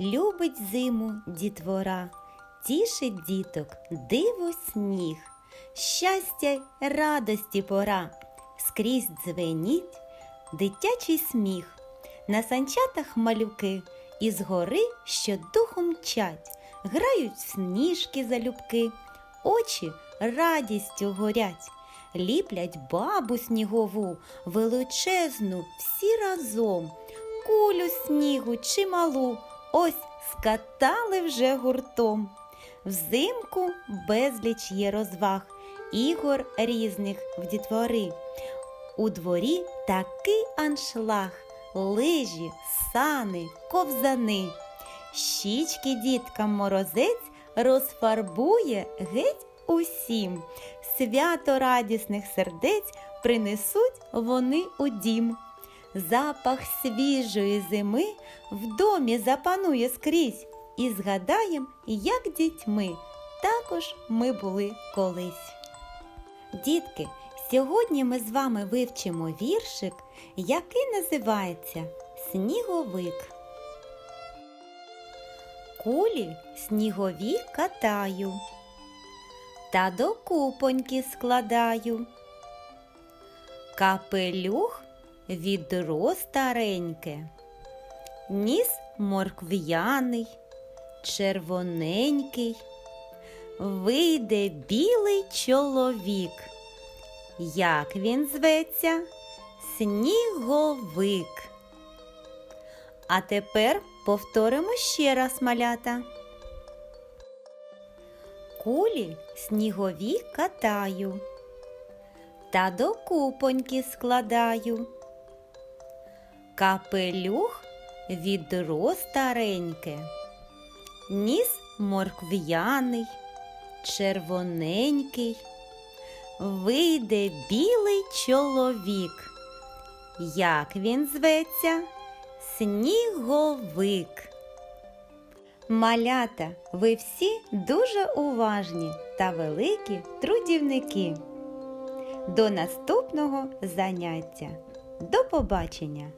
Любить зиму дітвора, тішить діток диво сніг, щастя радості пора, скрізь дзвеніть дитячий сміх, на санчатах малюки із гори щодуху мчать, грають в сніжки залюбки, очі радістю горять, ліплять бабу снігову, величезну всі разом, кулю снігу чималу, ось скатали вже гуртом. Взимку безліч є розваг, ігор різних в дітвори. У дворі такий аншлаг, лижі, сани, ковзани. Щічки діткам морозець розфарбує геть усім. Свято радісних сердець принесуть вони у дім. Запах свіжої зими в домі запанує скрізь, і згадаєм, як дітьми також ми були колись. Дітки, сьогодні ми з вами вивчимо віршик, який називається Сніговик. Кулі снігові катаю, та до купоньки складаю. Капелюх відро стареньке, ніс моркв'яний, червоненький, вийде білий чоловік. Як він зветься? Сніговик. А тепер повторимо ще раз малята. Кулі снігові катаю, та до купоньки складаю. Капелюх відро стареньке, ніс моркв'яний, червоненький, вийде білий чоловік. Як він зветься? Сніговик. Малята, ви всі дуже уважні та великі трудівники. До наступного заняття. До побачення!